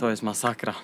To jest masakra.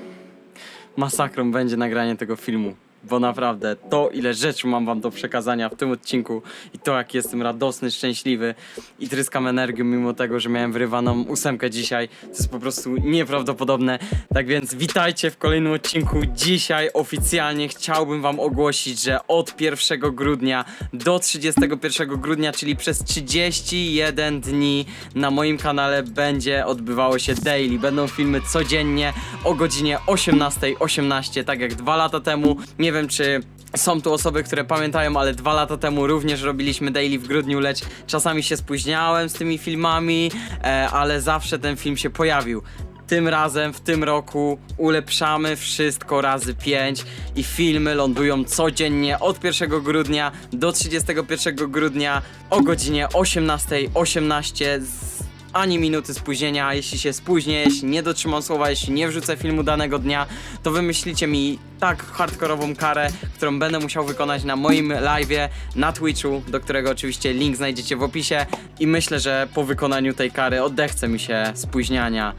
Masakrą będzie nagranie tego filmu. Bo naprawdę to, ile rzeczy mam wam do przekazania w tym odcinku i to, jak jestem radosny, szczęśliwy i tryskam energią, mimo tego, że miałem wyrywaną ósemkę dzisiaj, to jest po prostu nieprawdopodobne. Tak więc witajcie w kolejnym odcinku. Dzisiaj oficjalnie chciałbym wam ogłosić, że od 1 grudnia do 31 grudnia, czyli przez 31 dni na moim kanale będzie odbywało się daily. Będą filmy codziennie o godzinie 18.18, 18, tak jak dwa lata temu. Nie wiem, czy są tu osoby, które pamiętają, ale dwa lata temu również robiliśmy daily w grudniu, lecz czasami się spóźniałem z tymi filmami, e, ale zawsze ten film się pojawił. Tym razem, w tym roku ulepszamy wszystko razy 5 i filmy lądują codziennie od 1 grudnia do 31 grudnia o godzinie 18.18 18 z ani minuty spóźnienia. Jeśli się spóźnię, jeśli nie dotrzymam słowa, jeśli nie wrzucę filmu danego dnia, to wymyślicie mi tak hardkorową karę, którą będę musiał wykonać na moim live'ie na Twitchu, do którego oczywiście link znajdziecie w opisie i myślę, że po wykonaniu tej kary odechce mi się spóźniania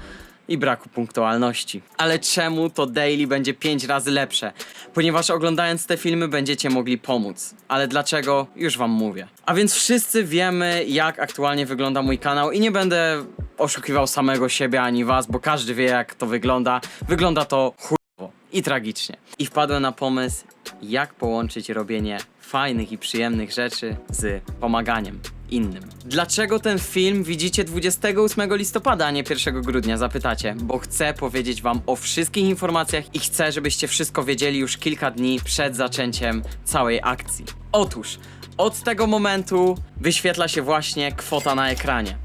i braku punktualności. Ale czemu to daily będzie 5 razy lepsze? Ponieważ oglądając te filmy będziecie mogli pomóc. Ale dlaczego? Już wam mówię. A więc wszyscy wiemy, jak aktualnie wygląda mój kanał i nie będę oszukiwał samego siebie ani was, bo każdy wie, jak to wygląda. Wygląda to chujowo i tragicznie. I wpadłem na pomysł, jak połączyć robienie fajnych i przyjemnych rzeczy z pomaganiem innym. Dlaczego ten film widzicie 28 listopada, a nie 1 grudnia, zapytacie? Bo chcę powiedzieć wam o wszystkich informacjach i chcę, żebyście wszystko wiedzieli już kilka dni przed zaczęciem całej akcji. Otóż, od tego momentu wyświetla się właśnie kwota na ekranie.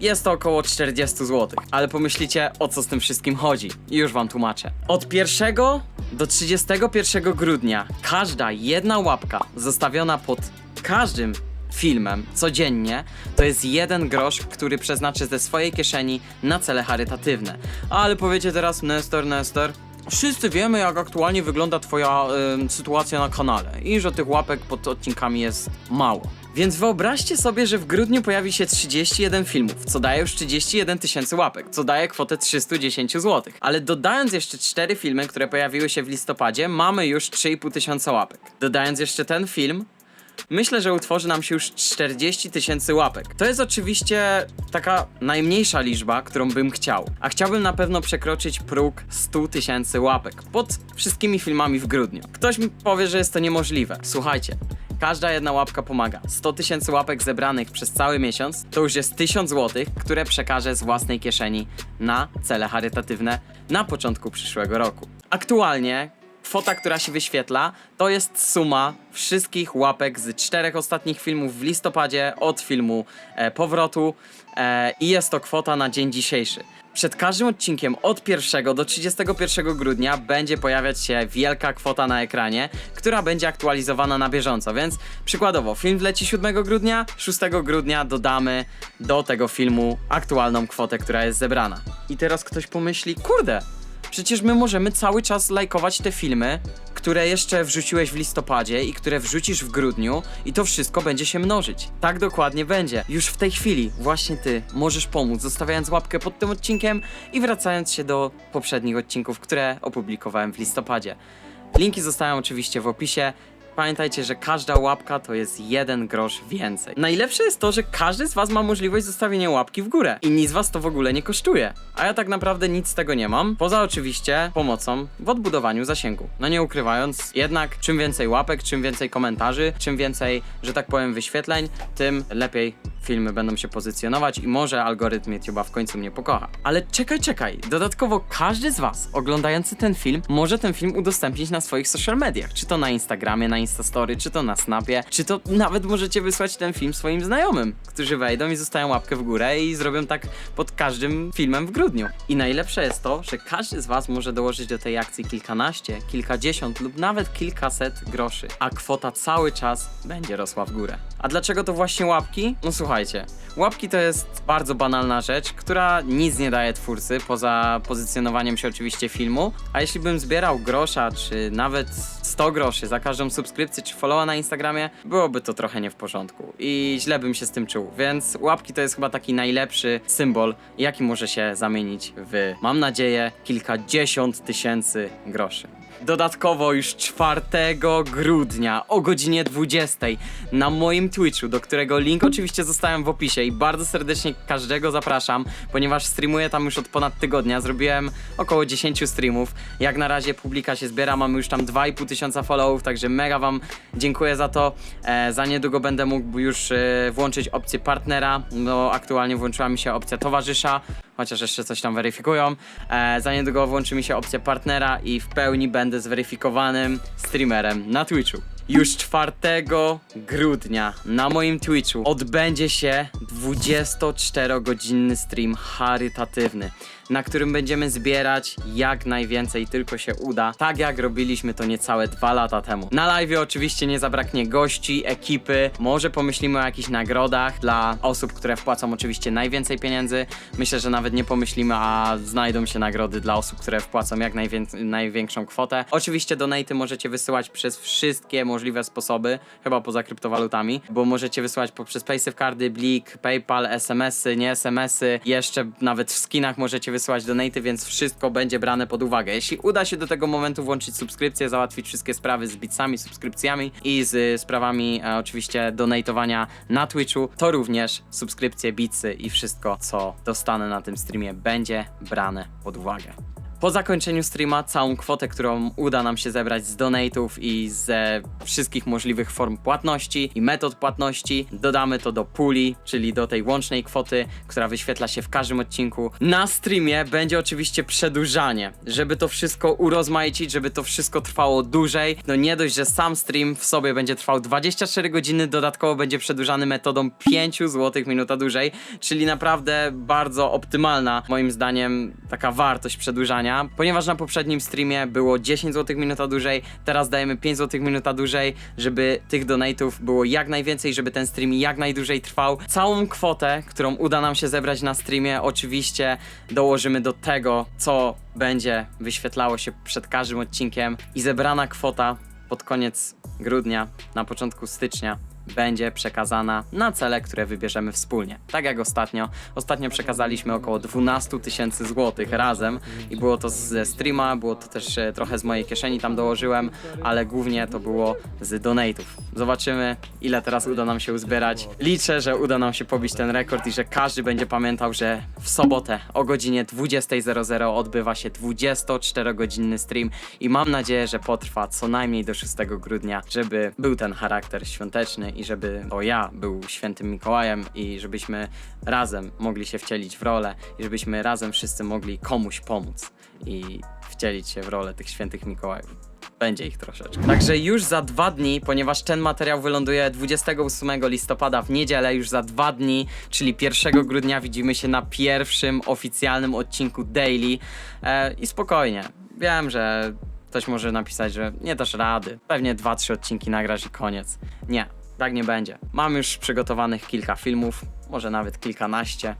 Jest to około 40 zł, ale pomyślicie o co z tym wszystkim chodzi. Już wam tłumaczę. Od 1 do 31 grudnia każda jedna łapka zostawiona pod każdym filmem codziennie to jest jeden grosz, który przeznaczy ze swojej kieszeni na cele charytatywne. Ale powiecie teraz, Nestor, Nestor, Wszyscy wiemy, jak aktualnie wygląda Twoja em, sytuacja na kanale i że tych łapek pod odcinkami jest mało. Więc wyobraźcie sobie, że w grudniu pojawi się 31 filmów, co daje już 31 tysięcy łapek, co daje kwotę 310 zł. Ale dodając jeszcze 4 filmy, które pojawiły się w listopadzie, mamy już 3,5 tysiąca łapek. Dodając jeszcze ten film, Myślę, że utworzy nam się już 40 tysięcy łapek. To jest oczywiście taka najmniejsza liczba, którą bym chciał. A chciałbym na pewno przekroczyć próg 100 tysięcy łapek pod wszystkimi filmami w grudniu. Ktoś mi powie, że jest to niemożliwe. Słuchajcie. Każda jedna łapka pomaga. 100 tysięcy łapek zebranych przez cały miesiąc to już jest 1000 zł, które przekażę z własnej kieszeni na cele charytatywne na początku przyszłego roku. Aktualnie kwota, która się wyświetla, to jest suma wszystkich łapek z czterech ostatnich filmów w listopadzie od filmu e, Powrotu e, i jest to kwota na dzień dzisiejszy. Przed każdym odcinkiem od 1 do 31 grudnia będzie pojawiać się wielka kwota na ekranie, która będzie aktualizowana na bieżąco, więc przykładowo film wleci 7 grudnia, 6 grudnia dodamy do tego filmu aktualną kwotę, która jest zebrana. I teraz ktoś pomyśli, kurde, Przecież my możemy cały czas lajkować te filmy, które jeszcze wrzuciłeś w listopadzie i które wrzucisz w grudniu i to wszystko będzie się mnożyć. Tak dokładnie będzie. Już w tej chwili właśnie ty możesz pomóc, zostawiając łapkę pod tym odcinkiem i wracając się do poprzednich odcinków, które opublikowałem w listopadzie. Linki zostają oczywiście w opisie. Pamiętajcie, że każda łapka to jest jeden grosz więcej. Najlepsze jest to, że każdy z was ma możliwość zostawienia łapki w górę i nic was to w ogóle nie kosztuje. A ja tak naprawdę nic z tego nie mam, poza oczywiście pomocą w odbudowaniu zasięgu. No nie ukrywając, jednak czym więcej łapek, czym więcej komentarzy, czym więcej, że tak powiem, wyświetleń, tym lepiej filmy będą się pozycjonować i może algorytm YouTube'a w końcu mnie pokocha. Ale czekaj, czekaj. Dodatkowo każdy z was oglądający ten film może ten film udostępnić na swoich social mediach. Czy to na Instagramie, na Instastory, czy to na Snapie, czy to nawet możecie wysłać ten film swoim znajomym, którzy wejdą i zostają łapkę w górę i zrobią tak pod każdym filmem w grudniu. I najlepsze jest to, że każdy z was może dołożyć do tej akcji kilkanaście, kilkadziesiąt lub nawet kilkaset groszy, a kwota cały czas będzie rosła w górę. A dlaczego to właśnie łapki? No słuchajcie, łapki to jest bardzo banalna rzecz, która nic nie daje twórcy, poza pozycjonowaniem się oczywiście filmu. A jeśli bym zbierał grosza, czy nawet 100 groszy za każdą subskrypcję czy followa na Instagramie, byłoby to trochę nie w porządku i źle bym się z tym czuł. Więc łapki to jest chyba taki najlepszy symbol, jaki może się zamienić w, mam nadzieję, kilkadziesiąt tysięcy groszy. Dodatkowo już 4 grudnia o godzinie 20 na moim Twitchu, do którego link oczywiście zostałem w opisie i bardzo serdecznie każdego zapraszam, ponieważ streamuję tam już od ponad tygodnia. Zrobiłem około 10 streamów. Jak na razie publika się zbiera, mamy już tam 2,5 tysiąca followów, także mega wam dziękuję za to. E, za niedługo będę mógł już e, włączyć opcję partnera. No aktualnie włączyła mi się opcja towarzysza chociaż jeszcze coś tam weryfikują. E, za niedługo włączy mi się opcja partnera i w pełni będę zweryfikowanym streamerem na Twitchu. Już 4 grudnia na moim Twitchu odbędzie się 24-godzinny stream charytatywny, na którym będziemy zbierać jak najwięcej tylko się uda, tak jak robiliśmy to niecałe dwa lata temu. Na live oczywiście nie zabraknie gości, ekipy, może pomyślimy o jakichś nagrodach dla osób, które wpłacą oczywiście najwięcej pieniędzy. Myślę, że nawet nie pomyślimy, a znajdą się nagrody dla osób, które wpłacą jak najwię- największą kwotę. Oczywiście donaty możecie wysyłać przez wszystkie możliwe sposoby, chyba poza kryptowalutami, bo możecie wysyłać poprzez PaySafeCardy, Blik, PayPal, SMS-y, nie SMS-y, jeszcze nawet w skinach możecie wysyłać donaty, więc wszystko będzie brane pod uwagę. Jeśli uda się do tego momentu włączyć subskrypcję, załatwić wszystkie sprawy z bitsami, subskrypcjami i z y, sprawami e, oczywiście donatowania na Twitchu, to również subskrypcje, bitsy i wszystko, co dostanę na tym streamie będzie brane pod uwagę. Po zakończeniu streama całą kwotę, którą uda nam się zebrać z donatów i ze wszystkich możliwych form płatności i metod płatności, dodamy to do puli, czyli do tej łącznej kwoty, która wyświetla się w każdym odcinku. Na streamie będzie oczywiście przedłużanie, żeby to wszystko urozmaicić, żeby to wszystko trwało dłużej. No nie dość, że sam stream w sobie będzie trwał 24 godziny, dodatkowo będzie przedłużany metodą 5 zł minuta dłużej, czyli naprawdę bardzo optymalna moim zdaniem taka wartość przedłużania, ponieważ na poprzednim streamie było 10 zł minuta dłużej, teraz dajemy 5 zł minuta dłużej, żeby tych donatów było jak najwięcej, żeby ten stream jak najdłużej trwał. Całą kwotę, którą uda nam się zebrać na streamie, oczywiście dołożymy do tego, co będzie wyświetlało się przed każdym odcinkiem. I zebrana kwota pod koniec grudnia, na początku stycznia będzie przekazana na cele, które wybierzemy wspólnie. Tak jak ostatnio. Ostatnio przekazaliśmy około 12 tysięcy złotych razem i było to ze streama, było to też e, trochę z mojej kieszeni tam dołożyłem, ale głównie to było z donatów. Zobaczymy, ile teraz uda nam się uzbierać. Liczę, że uda nam się pobić ten rekord i że każdy będzie pamiętał, że w sobotę o godzinie 20.00 odbywa się 24-godzinny stream i mam nadzieję, że potrwa co najmniej do 6 grudnia, żeby był ten charakter świąteczny i żeby to ja był świętym Mikołajem i żebyśmy razem mogli się wcielić w rolę i żebyśmy razem wszyscy mogli komuś pomóc i wcielić się w rolę tych świętych Mikołajów. Będzie ich troszeczkę. Także już za dwa dni, ponieważ ten materiał wyląduje 28 listopada w niedzielę, już za dwa dni, czyli 1 grudnia widzimy się na pierwszym oficjalnym odcinku Daily. E, I spokojnie, wiem, że ktoś może napisać, że nie dasz rady. Pewnie 2-3 odcinki nagrasz i koniec. Nie, tak nie będzie. Mam już przygotowanych kilka filmów, może nawet kilkanaście.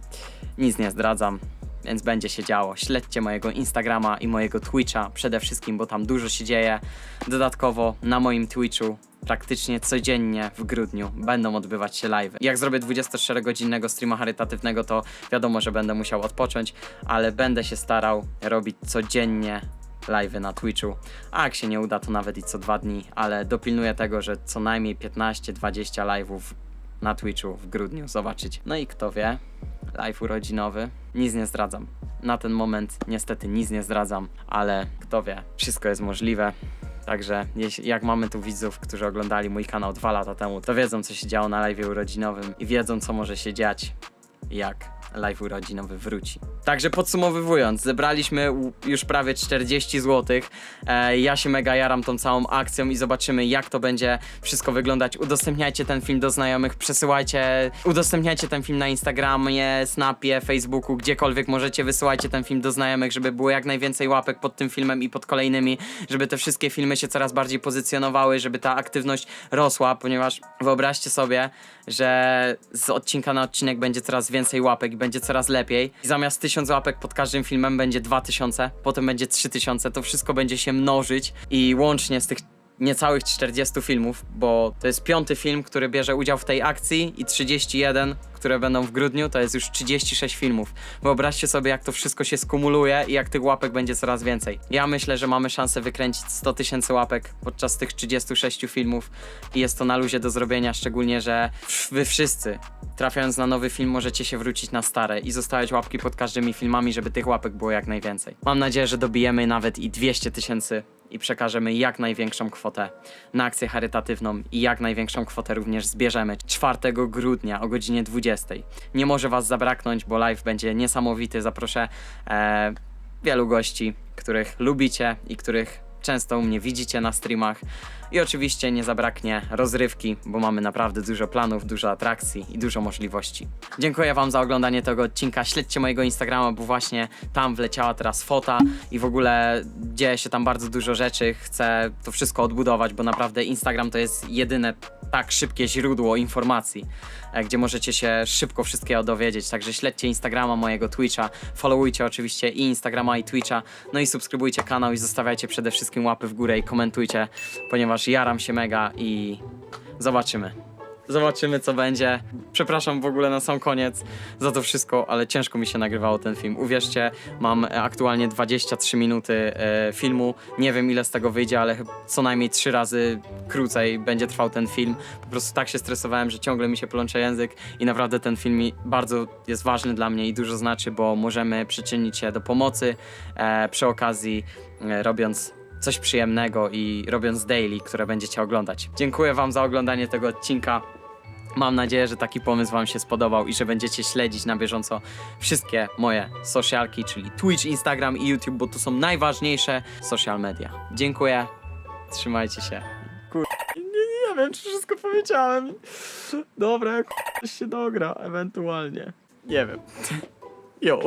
Nic nie zdradzam, więc będzie się działo. Śledźcie mojego Instagrama i mojego Twitcha przede wszystkim, bo tam dużo się dzieje. Dodatkowo na moim Twitchu praktycznie codziennie w grudniu będą odbywać się live. Jak zrobię 24-godzinnego streama charytatywnego, to wiadomo, że będę musiał odpocząć, ale będę się starał robić codziennie live'y na Twitchu. A jak się nie uda, to nawet i co dwa dni, ale dopilnuję tego, że co najmniej 15-20 live'ów na Twitchu w grudniu zobaczyć. No i kto wie, live urodzinowy. Nic nie zdradzam. Na ten moment niestety nic nie zdradzam, ale kto wie, wszystko jest możliwe. Także jak mamy tu widzów, którzy oglądali mój kanał dwa lata temu, to wiedzą co się działo na live urodzinowym i wiedzą co może się dziać, jak live urodzinowy wróci. Także podsumowując, zebraliśmy już prawie 40 zł. E, ja się mega jaram tą całą akcją i zobaczymy jak to będzie wszystko wyglądać. Udostępniajcie ten film do znajomych, przesyłajcie, udostępniajcie ten film na Instagramie, Snapie, Facebooku, gdziekolwiek możecie, wysyłajcie ten film do znajomych, żeby było jak najwięcej łapek pod tym filmem i pod kolejnymi, żeby te wszystkie filmy się coraz bardziej pozycjonowały, żeby ta aktywność rosła, ponieważ wyobraźcie sobie, że z odcinka na odcinek będzie coraz więcej łapek i będzie coraz lepiej. I zamiast 1000 łapek pod każdym filmem będzie 2000, potem będzie 3000, to wszystko będzie się mnożyć i łącznie z tych niecałych 40 filmów, bo to jest piąty film, który bierze udział w tej akcji i 31, które będą w grudniu, to jest już 36 filmów. Wyobraźcie sobie, jak to wszystko się skumuluje i jak tych łapek będzie coraz więcej. Ja myślę, że mamy szansę wykręcić 100 tysięcy łapek podczas tych 36 filmów i jest to na luzie do zrobienia, szczególnie, że wy wszyscy trafiając na nowy film możecie się wrócić na stare i zostawiać łapki pod każdymi filmami, żeby tych łapek było jak najwięcej. Mam nadzieję, że dobijemy nawet i 200 tysięcy i przekażemy jak największą kwotę na akcję charytatywną i jak największą kwotę również zbierzemy 4 grudnia o godzinie 20. Nie może Was zabraknąć, bo live będzie niesamowity. Zaproszę e, wielu gości, których lubicie i których często u mnie widzicie na streamach. I oczywiście nie zabraknie rozrywki, bo mamy naprawdę dużo planów, dużo atrakcji i dużo możliwości. Dziękuję Wam za oglądanie tego odcinka. Śledźcie mojego Instagrama, bo właśnie tam wleciała teraz fota i w ogóle dzieje się tam bardzo dużo rzeczy. Chcę to wszystko odbudować, bo naprawdę Instagram to jest jedyne tak szybkie źródło informacji, e, gdzie możecie się szybko wszystkiego dowiedzieć. Także śledźcie Instagrama, mojego Twitcha, followujcie oczywiście i Instagrama i Twitcha, no i subskrybujcie kanał i zostawiajcie przede wszystkim łapy w górę i komentujcie, ponieważ jaram się mega i zobaczymy. Zobaczymy, co będzie. Przepraszam w ogóle na sam koniec za to wszystko, ale ciężko mi się nagrywało ten film. Uwierzcie, mam aktualnie 23 minuty e, filmu. Nie wiem, ile z tego wyjdzie, ale co najmniej 3 razy krócej będzie trwał ten film. Po prostu tak się stresowałem, że ciągle mi się plącze język i naprawdę ten film bardzo jest ważny dla mnie i dużo znaczy, bo możemy przyczynić się do pomocy e, przy okazji, e, robiąc coś przyjemnego i robiąc daily, które będziecie oglądać. Dziękuję Wam za oglądanie tego odcinka. Mam nadzieję, że taki pomysł Wam się spodobał i że będziecie śledzić na bieżąco wszystkie moje socialki, czyli Twitch, Instagram i YouTube, bo to są najważniejsze social media. Dziękuję, trzymajcie się. Kur... Nie, nie wiem, czy wszystko powiedziałem. Dobra, jak się dogra, ewentualnie. Nie wiem. Jo.